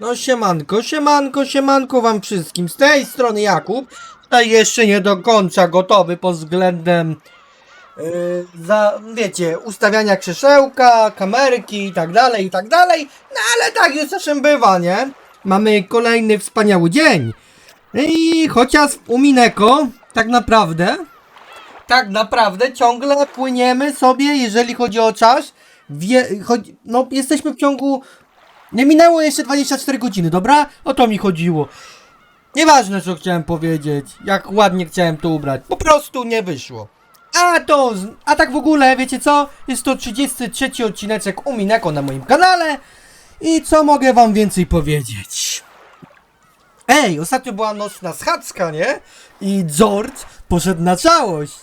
No siemanko, siemanko, siemanko wam wszystkim. Z tej strony Jakub. Tutaj jeszcze nie do końca gotowy pod względem yy, za, wiecie, ustawiania krzesełka, kamerki i tak dalej, i tak dalej. No ale tak już czasem bywa, nie? Mamy kolejny wspaniały dzień. I chociaż u Mineko, tak naprawdę, tak naprawdę ciągle płyniemy sobie, jeżeli chodzi o czas. Wie, chodzi, no, jesteśmy w ciągu nie minęło jeszcze 24 godziny, dobra? O to mi chodziło. Nieważne co chciałem powiedzieć, jak ładnie chciałem to ubrać. Po prostu nie wyszło. A to, a tak w ogóle, wiecie co? Jest to 33 odcineczek u Mineko na moim kanale. I co mogę wam więcej powiedzieć? Ej, ostatnio była nocna schadzka, nie? I George poszedł na całość.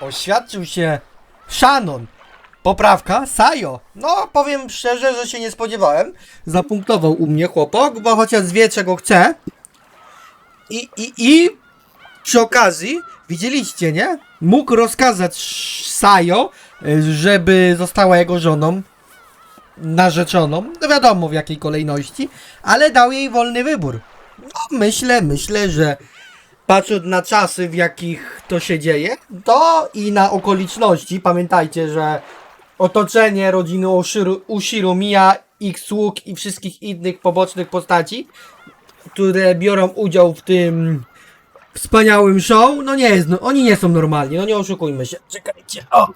Oświadczył się Shannon. Poprawka, Sajo. No, powiem szczerze, że się nie spodziewałem. Zapunktował u mnie chłopak, bo chociaż wie czego chce. I, i, i przy okazji, widzieliście, nie? Mógł rozkazać Sajo, żeby została jego żoną, narzeczoną. No wiadomo w jakiej kolejności, ale dał jej wolny wybór. No, myślę, myślę, że patrząc na czasy, w jakich to się dzieje, to i na okoliczności, pamiętajcie, że otoczenie rodziny Ushiru, mija ich sług i wszystkich innych pobocznych postaci, które biorą udział w tym wspaniałym show, no nie jest, no, oni nie są normalni, no nie oszukujmy się. Czekajcie, o!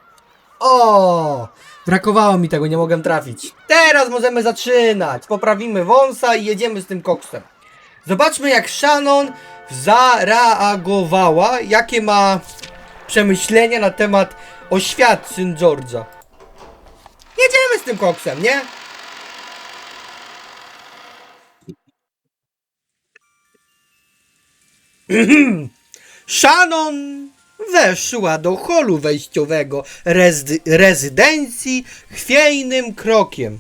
O! Brakowało mi tego, nie mogłem trafić. Teraz możemy zaczynać. Poprawimy wąsa i jedziemy z tym koksem. Zobaczmy jak Shannon zareagowała, jakie ma przemyślenia na temat oświadczyn George'a. Jedziemy z tym koksem, nie? Shannon weszła do holu wejściowego rezy- rezydencji chwiejnym krokiem.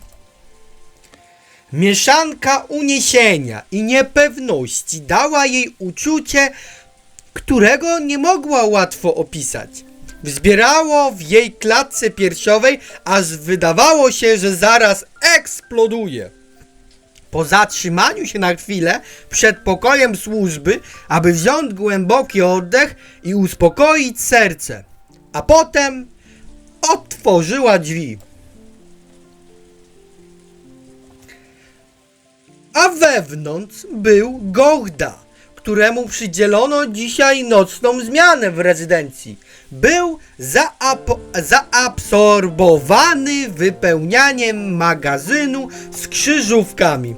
Mieszanka uniesienia i niepewności dała jej uczucie, którego nie mogła łatwo opisać. Wzbierało w jej klatce piersiowej, aż wydawało się, że zaraz eksploduje. Po zatrzymaniu się na chwilę przed pokojem służby, aby wziąć głęboki oddech i uspokoić serce, a potem otworzyła drzwi. A wewnątrz był Gołda, któremu przydzielono dzisiaj nocną zmianę w rezydencji. Był zaap- zaabsorbowany wypełnianiem magazynu z krzyżówkami.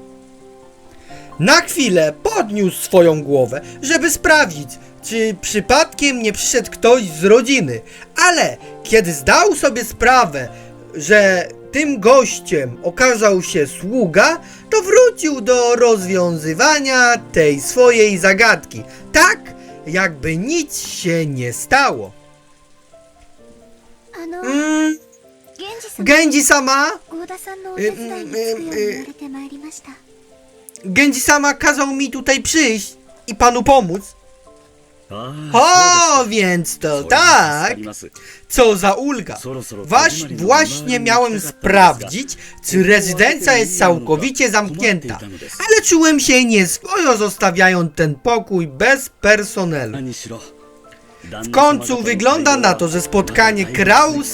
Na chwilę podniósł swoją głowę, żeby sprawdzić, czy przypadkiem nie przyszedł ktoś z rodziny, ale kiedy zdał sobie sprawę, że tym gościem okazał się sługa, to wrócił do rozwiązywania tej swojej zagadki, tak jakby nic się nie stało. Mm, Genji sama. Genji sama kazał mi tutaj przyjść i panu pomóc. O, więc to tak! Co za ulga! Waś, właśnie miałem sprawdzić, czy rezydencja jest całkowicie zamknięta, ale czułem się nieswojo zostawiając ten pokój bez personelu. W końcu wygląda na to, że spotkanie Kraus,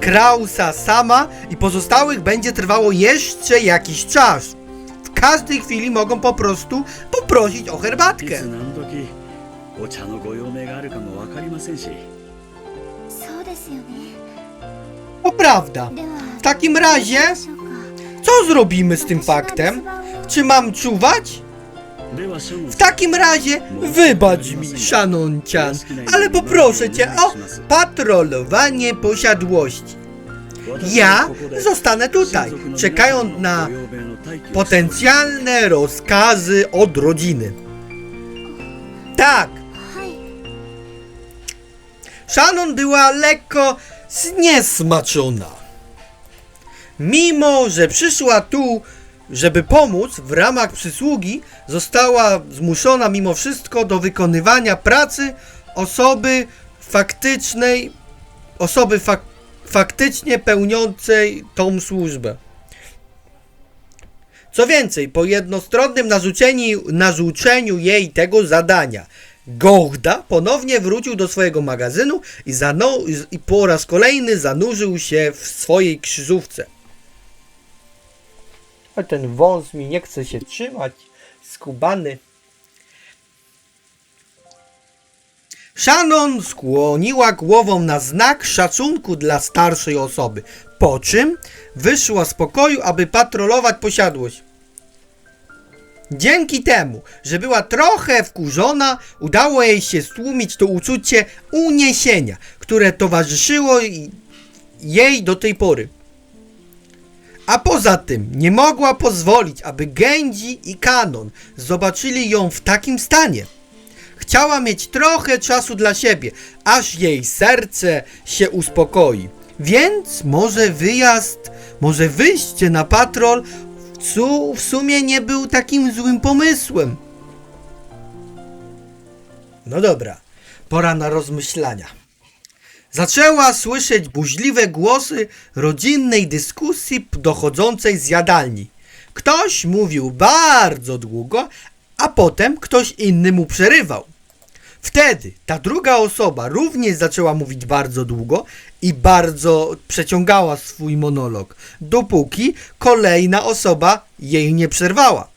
Krausa sama i pozostałych będzie trwało jeszcze jakiś czas. W każdej chwili mogą po prostu poprosić o herbatkę. つ何時お茶のご用命があるかもわかりませんしそうですよね To prawda. では W takim razie, どうしましょうか co zrobimy z tym faktem? Czy mam czuwać? ではシャノン W takim razie wybacz mi, Shannon-cian, ale poproszę cię o patrolowanie posiadłości. Ja zostanę tutaj, czekając na potencjalne rozkazy od rodziny. Tak, はい Shannon była lekko zniesmaczona. Mimo, że przyszła tu, żeby pomóc w ramach przysługi, została zmuszona mimo wszystko do wykonywania pracy osoby faktycznej, osoby fak, faktycznie pełniącej tą służbę. Co więcej, po jednostronnym narzuceniu, narzuceniu jej tego zadania, Gołda ponownie wrócił do swojego magazynu i, zano, i po raz kolejny zanurzył się w swojej krzyżówce. A ten wąs mi nie chce się trzymać, skubany. Shannon skłoniła głową na znak szacunku dla starszej osoby, po czym wyszła z pokoju, aby patrolować posiadłość. Dzięki temu, że była trochę wkurzona, udało jej się stłumić to uczucie uniesienia, które towarzyszyło jej do tej pory. A poza tym nie mogła pozwolić, aby Genji i Kanon zobaczyli ją w takim stanie. Chciała mieć trochę czasu dla siebie, aż jej serce się uspokoi. Więc może wyjazd, może wyjście na patrol su- w sumie nie był takim złym pomysłem. No dobra, pora na rozmyślania. Zaczęła słyszeć buźliwe głosy rodzinnej dyskusji dochodzącej z jadalni. Ktoś mówił bardzo długo, a potem ktoś inny mu przerywał. Wtedy ta druga osoba również zaczęła mówić bardzo długo i bardzo przeciągała swój monolog, dopóki kolejna osoba jej nie przerwała.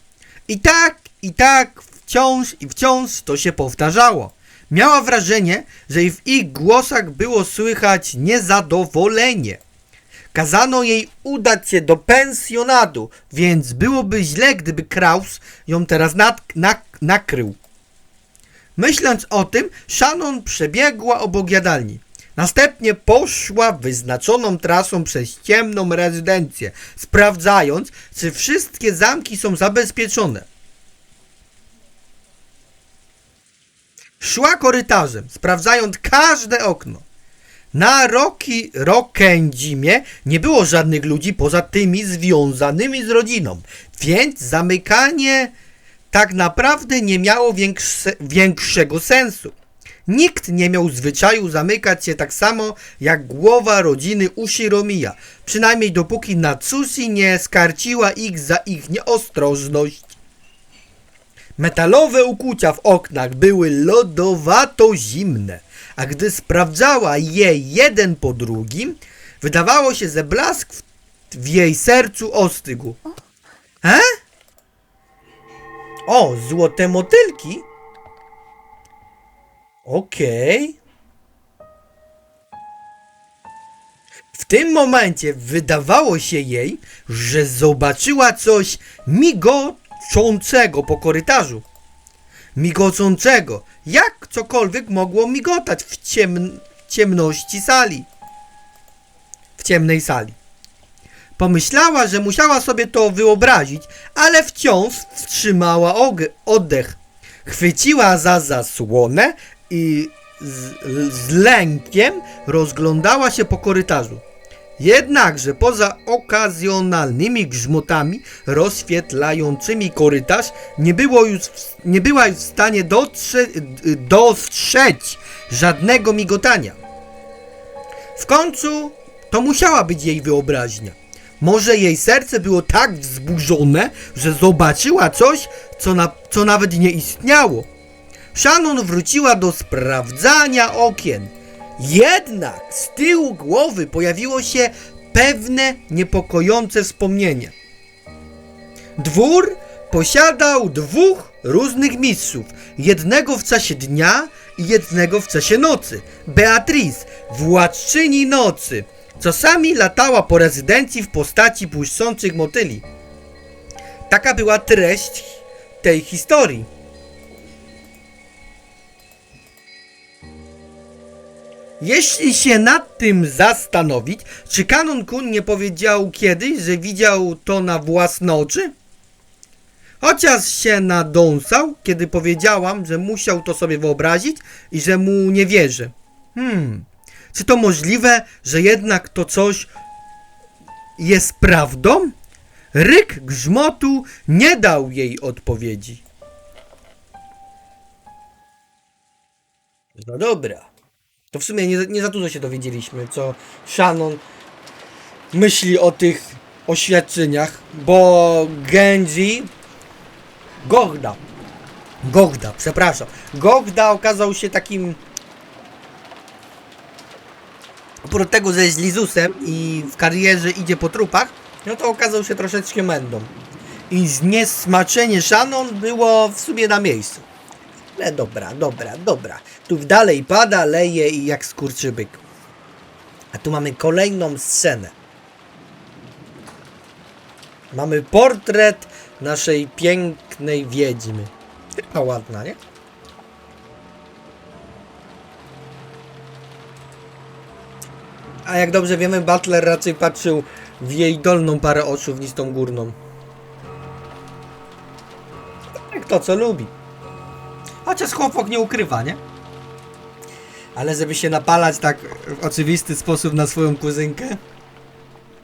I tak, i tak, wciąż i wciąż to się powtarzało. Miała wrażenie, że w ich głosach było słychać niezadowolenie. Kazano jej udać się do pensjonatu, więc byłoby źle, gdyby Kraus ją teraz nad, nak, nakrył. Myśląc o tym, Shannon przebiegła obok jadalni. Następnie poszła wyznaczoną trasą przez ciemną rezydencję, sprawdzając, czy wszystkie zamki są zabezpieczone. Szła korytarzem, sprawdzając każde okno. Na Roki, Rokędzimie nie było żadnych ludzi poza tymi związanymi z rodziną, więc zamykanie tak naprawdę nie miało większe, większego sensu. Nikt nie miał zwyczaju zamykać się tak samo jak głowa rodziny Ushiromiya, przynajmniej dopóki Natsushi nie skarciła ich za ich nieostrożność. Metalowe ukłucia w oknach były lodowato zimne, a gdy sprawdzała je jeden po drugim, wydawało się, że blask w, w jej sercu ostygł. E? O, złote motylki? Okej. W tym momencie wydawało się jej, że zobaczyła coś migoczącego po korytarzu. Migocącego, jak cokolwiek mogło migotać w ciem ciemności sali. W ciemnej sali. Pomyślała, że musiała sobie to wyobrazić, ale wciąż wstrzymała oddech. Chwyciła za zasłonę i z, z lękiem rozglądała się po korytarzu. Jednakże poza okazjonalnymi grzmotami rozświetlającymi korytarz nie, było już, nie była już w stanie dotrze, dostrzec żadnego migotania. W końcu to musiała być jej wyobraźnia. Może jej serce było tak wzburzone, że zobaczyła coś, co, na, co nawet nie istniało. Shannon wróciła do sprawdzania okien. Jednak z tyłu głowy pojawiło się pewne niepokojące wspomnienie. Dwór posiadał dwóch różnych mistrzów. Jednego w czasie dnia i jednego w czasie nocy. Beatrice, władczyni nocy, czasami latała po rezydencji w postaci błyszczących motyli. Taka była treść tej historii. Jeśli się nad tym zastanowić, czy Kanon Kun nie powiedział kiedyś, że widział to na własne oczy? Chociaż się nadąsał, kiedy powiedziałam, że musiał to sobie wyobrazić i że mu nie wierzę. Hmm, czy to możliwe, że jednak to coś jest prawdą? Ryk grzmotu nie dał jej odpowiedzi. No dobra. To w sumie nie, nie za dużo się dowiedzieliśmy, co Shannon myśli o tych, oświadczeniach, bo Genji Gohda Gohda, przepraszam. Gohda okazał się takim oprócz tego, że jest Lizusem i w karierze idzie po trupach, no to okazał się troszeczkę mędą. I zniesmaczenie Shannon było w sumie na miejscu. Ale dobra, dobra, dobra. Tu dalej pada, leje i jak skurczybyk. A tu mamy kolejną scenę. Mamy portret naszej pięknej wiedźmy. Chyba ładna, nie? A jak dobrze wiemy, Butler raczej patrzył w jej dolną parę oczu niż tą górną. Jak to, co lubi. Chociaż chłopak nie ukrywa, nie? Ale żeby się napalać tak w oczywisty sposób na swoją kuzynkę.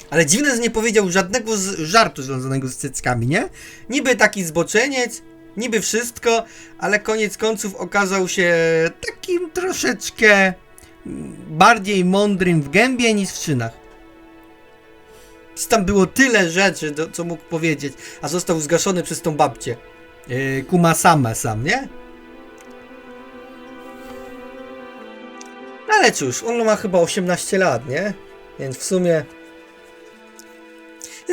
Ale dziwne, że nie powiedział żadnego z żartu związanego z cyckami, nie? Niby taki zboczeniec, niby wszystko, ale koniec końców okazał się takim troszeczkę bardziej mądrym w gębie niż w czynach. Tam było tyle rzeczy, do, co mógł powiedzieć, a został zgaszony przez tą babcię. Yy, Kuma Sama sam, nie? Ale cóż, on ma chyba 18 lat, nie? Więc w sumie...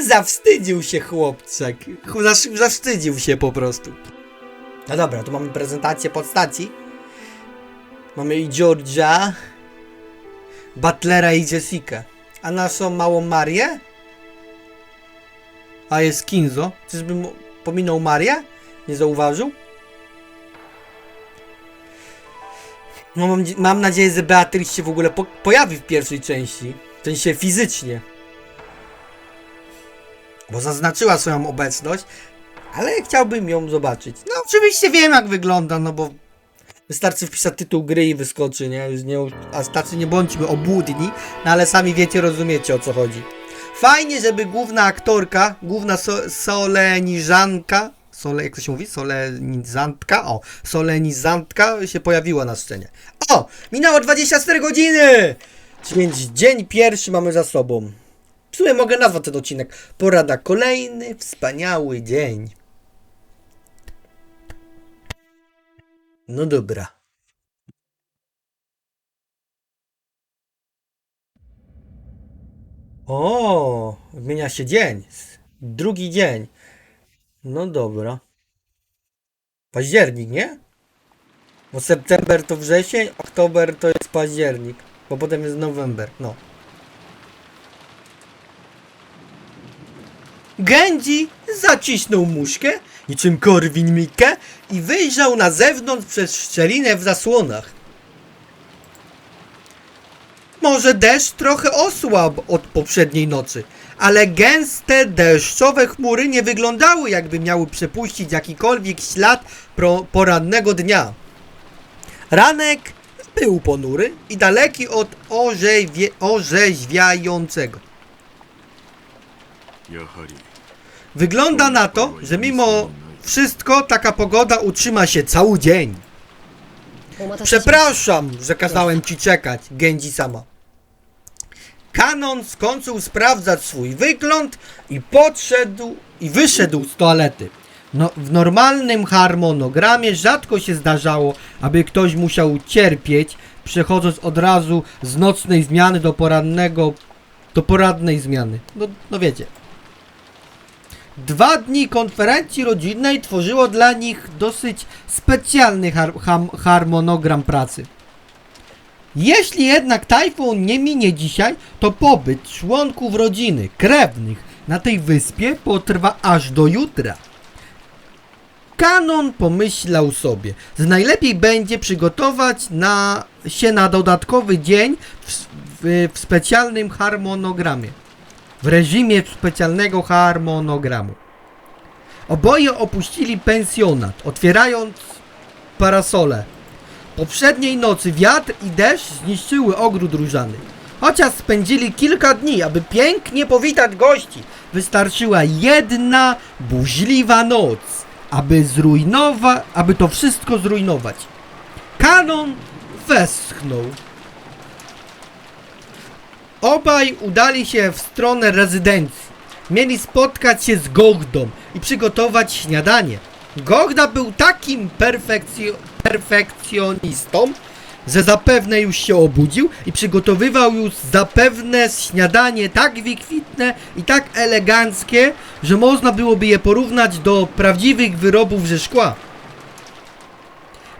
Zawstydził się chłopczek. Zawstydził się po prostu. No dobra, tu mamy prezentację podstacji. Mamy i Georgia, Butlera i Jessica. A naszą małą Marię? A jest Kinzo. Czyżbym pominął Marię? Nie zauważył? No mam, mam nadzieję, że Beatrice się w ogóle po, pojawi w pierwszej części. W sensie fizycznie. Bo zaznaczyła swoją obecność, ale chciałbym ją zobaczyć. No oczywiście wiem jak wygląda, no bo wystarczy wpisać tytuł gry i wyskoczy, nie? Już nie a tacy nie bądźmy obłudni, no ale sami wiecie, rozumiecie o co chodzi. Fajnie, żeby główna aktorka, główna so, soleniżanka, sole, jak to się mówi? Solenizantka? O, solenizantka się pojawiła na scenie. O! Minęło 24 godziny! Więc dzień pierwszy mamy za sobą. W sumie mogę nazwać ten odcinek. Porada kolejny, wspaniały dzień. No dobra. O, zmienia się dzień. Drugi dzień. No dobra. Październik, nie? Bo september to wrzesień, oktober to jest październik. Bo potem jest november, no. Genji zacisnął muszkę, niczym Korwin Mikke i wyjrzał na zewnątrz przez szczelinę w zasłonach. Może deszcz trochę osłabł od poprzedniej nocy, ale gęste deszczowe chmury nie wyglądały jakby miały przepuścić jakikolwiek ślad porannego dnia. Ranek był ponury i daleki od orzeźwie, orzeźwiającego. Wygląda na to, że mimo wszystko taka pogoda utrzyma się cały dzień. Przepraszam, że kazałem ci czekać, Genji sama. Kanon skończył sprawdzać swój wygląd i podszedł i wyszedł z toalety. No, w normalnym harmonogramie rzadko się zdarzało, aby ktoś musiał cierpieć, przechodząc od razu z nocnej zmiany do porannego, do porannej zmiany. No, no wiecie. Dwa dni konferencji rodzinnej tworzyło dla nich dosyć specjalny har harmonogram pracy. Jeśli jednak tajfun nie minie dzisiaj, to pobyt członków rodziny, krewnych na tej wyspie potrwa aż do jutra. Kanon pomyślał sobie, że najlepiej będzie przygotować na, się na dodatkowy dzień w, w, w specjalnym harmonogramie w reżimie specjalnego harmonogramu. Oboje opuścili pensjonat, otwierając parasole. Poprzedniej nocy wiatr i deszcz zniszczyły ogród różany. Chociaż spędzili kilka dni, aby pięknie powitać gości, wystarczyła jedna burzliwa noc, aby zrujnować, aby to wszystko zrujnować. Kanon westchnął. Obaj udali się w stronę rezydencji. mieli spotkać się z Gogdą i przygotować śniadanie. Gogda był takim perfekcjo- perfekcjonistą, że zapewne już się obudził i przygotowywał już zapewne śniadanie tak wykwitne i tak eleganckie, że można byłoby je porównać do prawdziwych wyrobów ze szkła.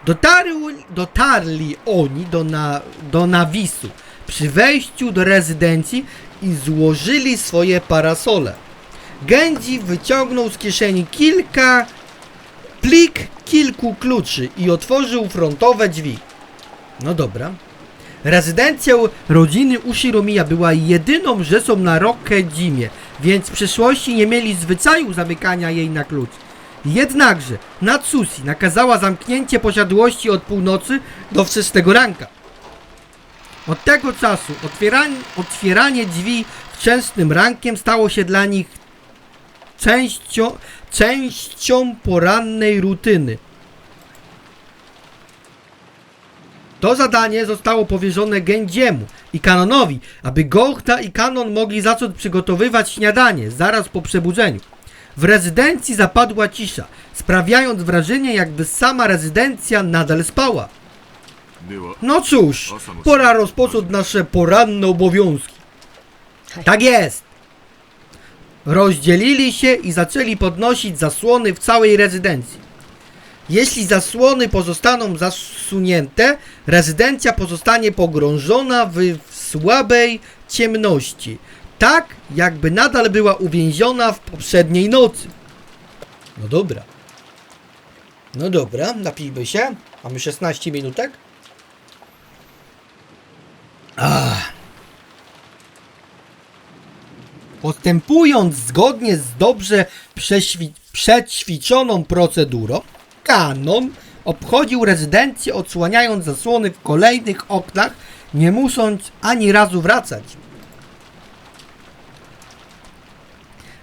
Dotarli, dotarli oni do, na, do nawisu przy wejściu do rezydencji i złożyli swoje parasole. Gędzi wyciągnął z kieszeni kilka plik kilku kluczy i otworzył frontowe drzwi. No dobra. Rezydencja rodziny Ushiromiya była jedyną rzeczą na Rokedzimie, więc w przeszłości nie mieli zwyczaju zamykania jej na klucz. Jednakże Natsusi nakazała zamknięcie posiadłości od północy do wczesnego ranka. Od tego czasu otwieranie, otwieranie drzwi wczesnym rankiem stało się dla nich częścią, częścią porannej rutyny. To zadanie zostało powierzone Gędziemu i Kanonowi, aby Gołta i Kanon mogli zacząć przygotowywać śniadanie zaraz po przebudzeniu. W rezydencji zapadła cisza, sprawiając wrażenie, jakby sama rezydencja nadal spała. No cóż, pora rozpocząć nasze poranne obowiązki. Tak jest! Rozdzielili się i zaczęli podnosić zasłony w całej rezydencji. Jeśli zasłony pozostaną zasunięte, rezydencja pozostanie pogrążona w, słabej ciemności. Tak, jakby nadal była uwięziona w poprzedniej nocy. No dobra. No dobra, napijmy się. Mamy 16 minutek. Postępując zgodnie z dobrze przećwiczoną procedurą, Kanon obchodził rezydencję odsłaniając zasłony w kolejnych oknach, nie musząc ani razu wracać.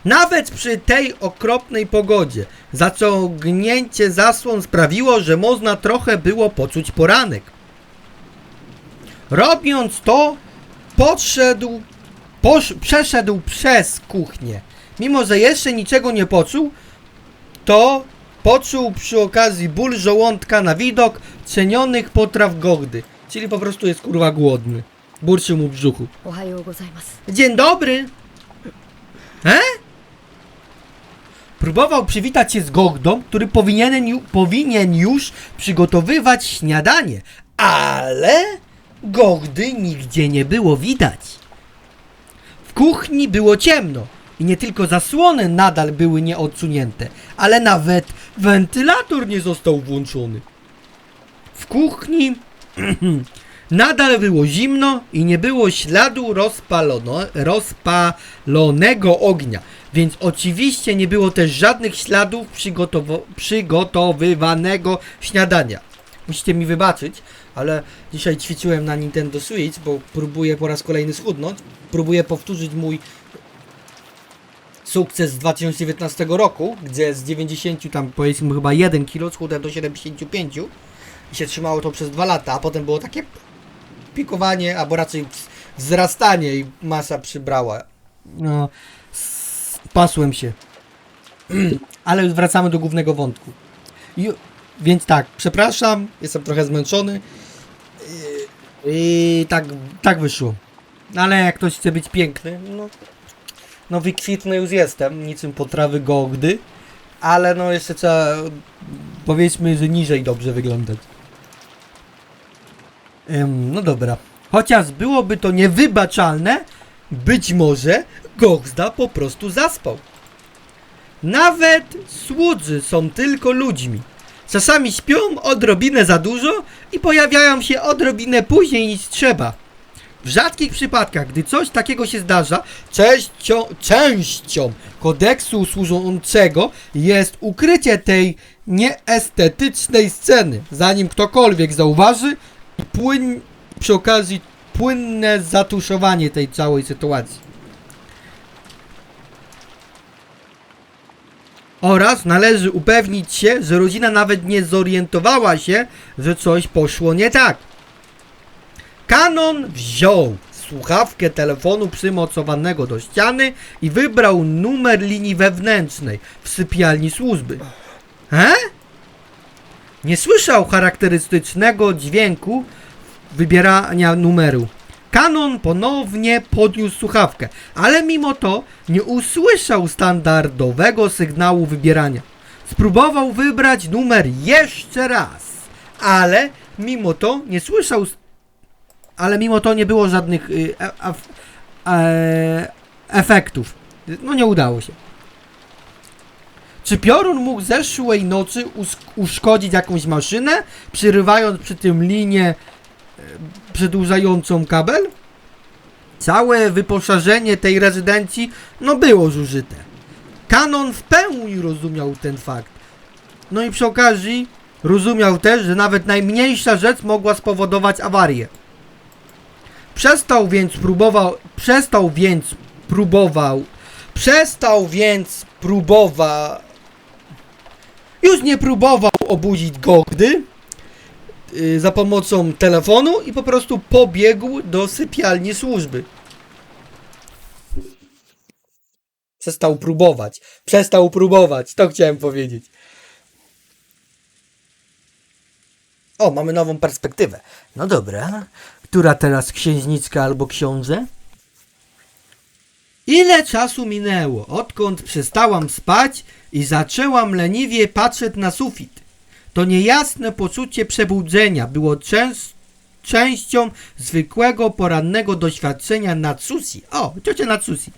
Nawet przy tej okropnej pogodzie zaciągnięcie zasłon sprawiło, że można trochę było poczuć poranek. Robiąc to, podszedł posz, przeszedł przez kuchnię. Mimo, że jeszcze niczego nie poczuł, to poczuł przy okazji ból żołądka na widok cienionych potraw gordy. Czyli po prostu jest kurwa głodny. Burczy mu w brzuchu. Dzień dobry! He? Próbował przywitać się z Gordą, który powinien, powinien już przygotowywać śniadanie, ale Gordy nigdzie nie było widać. Kuchni było ciemno i nie tylko zasłony nadal były nieodsunięte, ale nawet wentylator nie został włączony. W kuchni nadal było zimno i nie było śladu rozpalono, rozpalonego ognia, więc oczywiście nie było też żadnych śladów przygotowywanego śniadania. Musicie mi wybaczyć, ale dzisiaj ćwiczyłem na Nintendo Switch, bo próbuję po raz kolejny schudnąć. Próbuję powtórzyć mój sukces z 2019 roku, gdzie z 90 tam powiedzmy chyba 1 kg schudłem do 75 i się trzymało to przez 2 lata, a potem było takie pikowanie, albo raczej wzrastanie i masa przybrała. No, spasłem się. Ale wracamy do głównego wątku. Więc tak, przepraszam, jestem trochę zmęczony. I, tak, tak wyszło. Ale jak ktoś chce być piękny, no, no wykwitny już jestem, niczym potrawy gogdy. Ale no jeszcze trzeba, powiedzmy, że niżej dobrze wyglądać. Ym, no dobra. Chociaż byłoby to niewybaczalne, być może Gogzda po prostu zaspał. Nawet słudzy są tylko ludźmi. Czasami śpią odrobinę za dużo i pojawiają się odrobinę później niż trzeba. W rzadkich przypadkach, gdy coś takiego się zdarza, częścią, częścią kodeksu służącego jest ukrycie tej nieestetycznej sceny, zanim ktokolwiek zauważy i płyn, przy okazji płynne zatuszowanie tej całej sytuacji. Oraz należy upewnić się, że rodzina nawet nie zorientowała się, że coś poszło nie tak. Kanon wziął słuchawkę telefonu przymocowanego do ściany i wybrał numer linii wewnętrznej w sypialni służby. He? Nie słyszał charakterystycznego dźwięku wybierania numeru. Kanon ponownie podniósł słuchawkę, ale mimo to nie usłyszał standardowego sygnału wybierania. Spróbował wybrać numer jeszcze raz, ale mimo to nie słyszał. Ale mimo to nie było żadnych y, e, e, efektów. No nie udało się. Czy piorun mógł zeszłej nocy uszkodzić jakąś maszynę, przerywając przy tym linię e, przedłużającą kabel? Całe wyposażenie tej rezydencji no było zużyte. Kanon w pełni rozumiał ten fakt. No i przy okazji rozumiał też, że nawet najmniejsza rzecz mogła spowodować awarię. Przestał więc próbował, przestał więc próbował, przestał więc próbował, już nie próbował obudzić Gogdy yy, za pomocą telefonu i po prostu pobiegł do sypialni służby. Przestał próbować. Przestał próbować. To chciałem powiedzieć. O, mamy nową perspektywę. No dobra. Która teraz księżniczka albo książę? Ile czasu minęło, odkąd przestałam spać i zaczęłam leniwie patrzeć na sufit? To niejasne poczucie przebudzenia było częst, częścią zwykłego porannego doświadczenia Natsusi. O, ciocia Natsusi.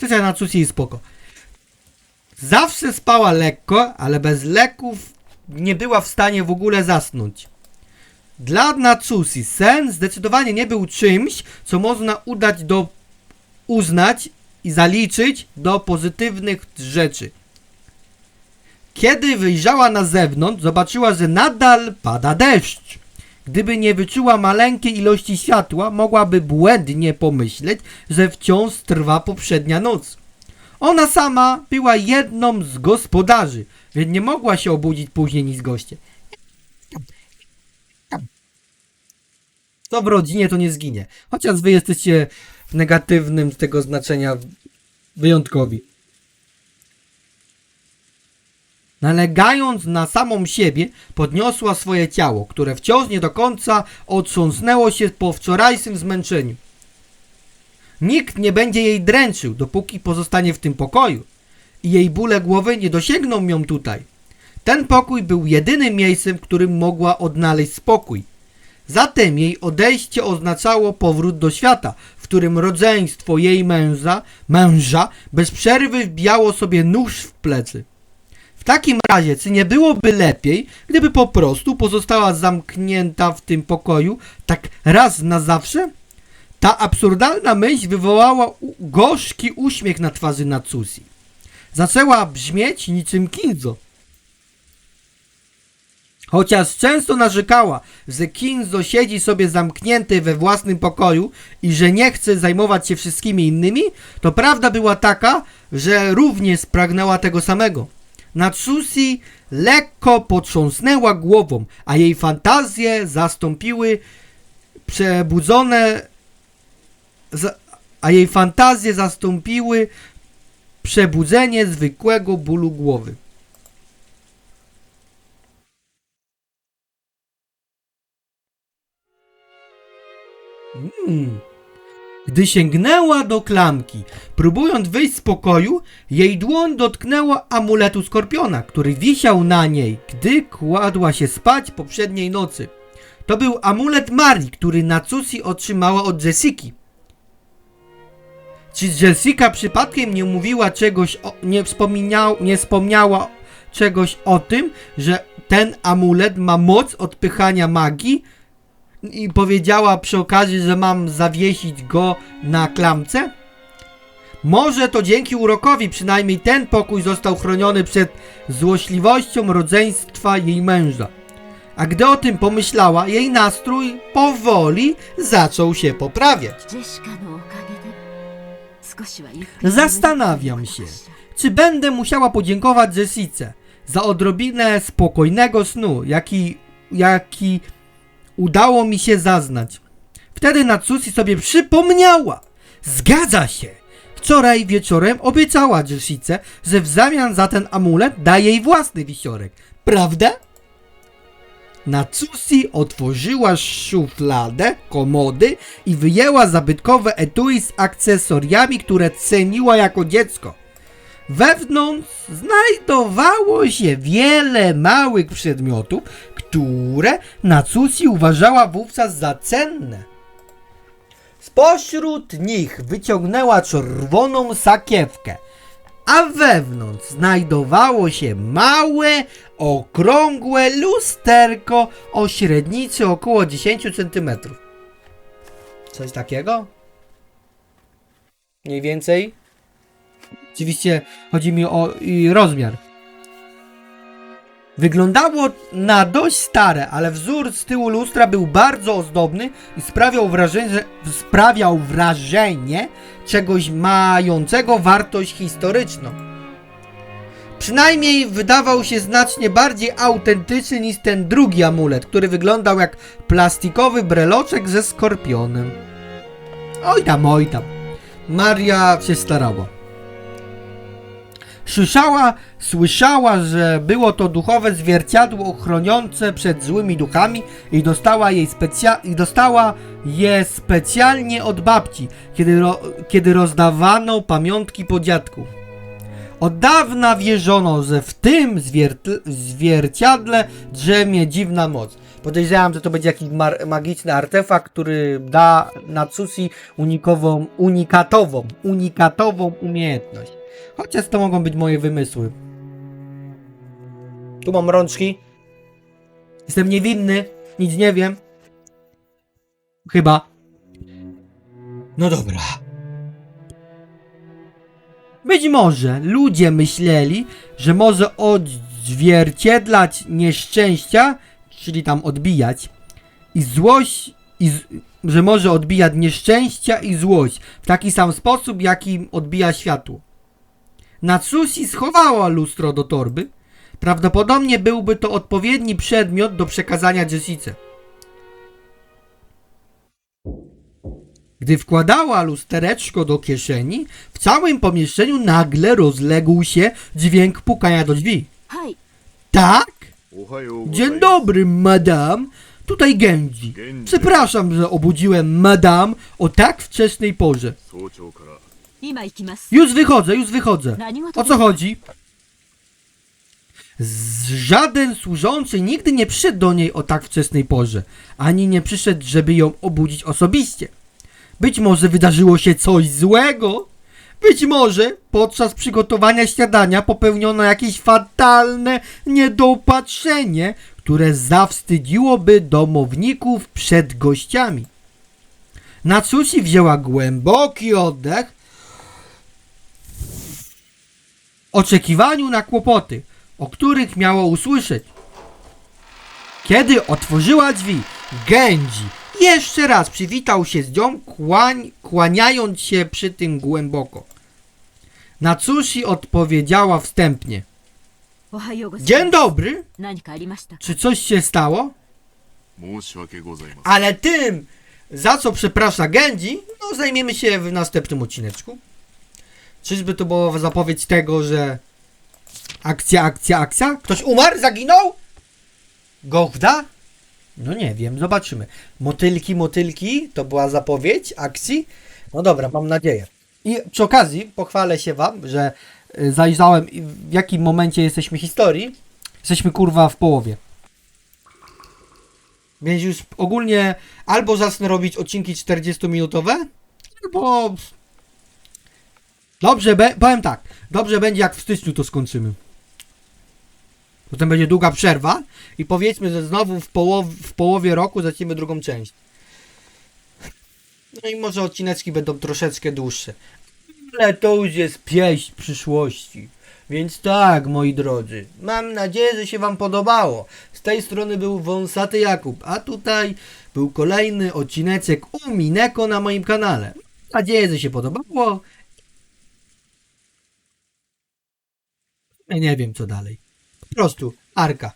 Ciocia Natsusi jest spoko. Zawsze spała lekko, ale bez leków nie była w stanie w ogóle zasnąć. Dla Natsusi sen zdecydowanie nie był czymś, co można udać do uznać i zaliczyć do pozytywnych rzeczy. Kiedy wyjrzała na zewnątrz, zobaczyła, że nadal pada deszcz. Gdyby nie wyczuła maleńkiej ilości światła, mogłaby błędnie pomyśleć, że wciąż trwa poprzednia noc. Ona sama była jedną z gospodarzy, więc nie mogła się obudzić później niż goście. To w rodzinie to nie zginie. Chociaż wy jesteście w negatywnym tego znaczenia wyjątkowi. Nalegając na samą siebie, podniosła swoje ciało, które wciąż nie do końca otrząsnęło się po wczorajszym zmęczeniu. Nikt nie będzie jej dręczył, dopóki pozostanie w tym pokoju i jej bóle głowy nie dosięgną ją tutaj. Ten pokój był jedynym miejscem, w którym mogła odnaleźć spokój. Zatem jej odejście oznaczało powrót do świata, w którym rodzeństwo jej męża, męża bez przerwy wbijało sobie nóż w plecy. Takim razie, czy nie byłoby lepiej, gdyby po prostu pozostała zamknięta w tym pokoju tak raz na zawsze? Ta absurdalna myśl wywołała gorzki uśmiech na twarzy Natsusi. Zaczęła brzmieć niczym Kinzo. Chociaż często narzekała, że Kinzo siedzi sobie zamknięty we własnym pokoju i że nie chce zajmować się wszystkimi innymi, to prawda była taka, że również pragnęła tego samego. Natsusi lekko potrząsnęła głową, a jej fantazje zastąpiły przebudzone a jej fantazje zastąpiły przebudzenie zwykłego bólu głowy. Mm. Gdy sięgnęła do klamki, próbując wyjść z pokoju, jej dłoń dotknęła amuletu skorpiona, który wisiał na niej, gdy kładła się spać poprzedniej nocy. To był amulet Marii, który Natsusi otrzymała od Jessiki. Czy Jessica przypadkiem nie mówiła czegoś, o, nie, wspomniał, nie wspomniała czegoś o tym, że ten amulet ma moc odpychania magii i powiedziała przy okazji, że mam zawiesić go na klamce? Może to dzięki urokowi przynajmniej ten pokój został chroniony przed złośliwością rodzeństwa jej męża. A gdy o tym pomyślała, jej nastrój powoli zaczął się poprawiać. Zastanawiam się, czy będę musiała podziękować Jessice za odrobinę spokojnego snu, jaki, jaki udało mi się zaznać. Wtedy Natsusi sobie przypomniała. Zgadza się. Wczoraj wieczorem obiecała Jessice, że w zamian za ten amulet da jej własny wisiorek. Prawda? Natsusi otworzyła szufladę komody i wyjęła zabytkowe etui z akcesoriami, które ceniła jako dziecko. Wewnątrz znajdowało się wiele małych przedmiotów, które Natsusi uważała wówczas za cenne. Spośród nich wyciągnęła czerwoną sakiewkę, a wewnątrz znajdowało się małe, okrągłe lusterko o średnicy około 10 cm. Coś takiego? Mniej więcej? Oczywiście chodzi mi o rozmiar. Wyglądało na dość stare, ale wzór z tyłu lustra był bardzo ozdobny i sprawiał wrażenie, że- sprawiał wrażenie czegoś mającego wartość historyczną. Przynajmniej wydawał się znacznie bardziej autentyczny niż ten drugi amulet, który wyglądał jak plastikowy breloczek ze skorpionem. Oj tam, oj tam. Maria się starała. Słyszała, słyszała, że było to duchowe zwierciadło chroniące przed złymi duchami i dostała, jej specja- i dostała je specjalnie od babci, kiedy, ro- kiedy rozdawano pamiątki po dziadku. Od dawna wierzono, że w tym zwiert- zwierciadle drzemie dziwna moc. Podejrzewam, że to będzie jakiś magiczny artefakt, który da Natsusi unikową, unikatową, unikatową umiejętność. Chociaż to mogą być moje wymysły. Tu mam rączki. Jestem niewinny, nic nie wiem. Chyba. No dobra. Być może ludzie myśleli, że może odzwierciedlać nieszczęścia, czyli tam odbijać, i złość, i z, że może odbijać nieszczęścia i złość w taki sam sposób, jaki odbija światło. Natsusi schowała lustro do torby. Prawdopodobnie byłby to odpowiedni przedmiot do przekazania Jessice. Gdy wkładała lustereczko do kieszeni, w całym pomieszczeniu nagle rozległ się dźwięk pukania do drzwi. Tak? Dzień dobry, madame. Tutaj Genji. Przepraszam, że obudziłem madame o tak wczesnej porze. Już wychodzę, już wychodzę. O co chodzi? Żaden służący nigdy nie przyszedł do niej o tak wczesnej porze, ani nie przyszedł, żeby ją obudzić osobiście. Być może wydarzyło się coś złego. Być może podczas przygotowania śniadania popełniono jakieś fatalne niedopatrzenie, które zawstydziłoby domowników przed gościami. Natsushi wzięła głęboki oddech oczekiwaniu na kłopoty, o których miało usłyszeć. Kiedy otworzyła drzwi, Genji jeszcze raz przywitał się z nią, kłań, kłaniając się przy tym głęboko. Na Natsushi odpowiedziała wstępnie. Dzień dobry! Czy coś się stało? Ale tym, za co przeprasza Genji, no zajmiemy się w następnym odcineczku. Czyżby to była zapowiedź tego, że akcja, akcja, akcja? Ktoś umarł? Zaginął? Gochda? No nie wiem, zobaczymy. Motylki, motylki, to była zapowiedź akcji. No dobra, mam nadzieję. I przy okazji pochwalę się wam, że y, zajrzałem w jakim momencie jesteśmy historii. Jesteśmy kurwa w połowie. Więc już ogólnie albo zacznę robić odcinki 40-minutowe, albo. Dobrze, be- powiem tak. Dobrze będzie, jak w styczniu to skończymy. Potem będzie długa przerwa i powiedzmy, że znowu w, w połowie roku zaczniemy drugą część. No i może odcineczki będą troszeczkę dłuższe. Ale to już jest pieśń przyszłości. Więc tak, moi drodzy, mam nadzieję, że się Wam podobało. Z tej strony był Wąsaty Jakub, a tutaj był kolejny odcineczek u Mineko na moim kanale. Mam nadzieję, że się podobało. Ja nie wiem co dalej. Po prostu Arka.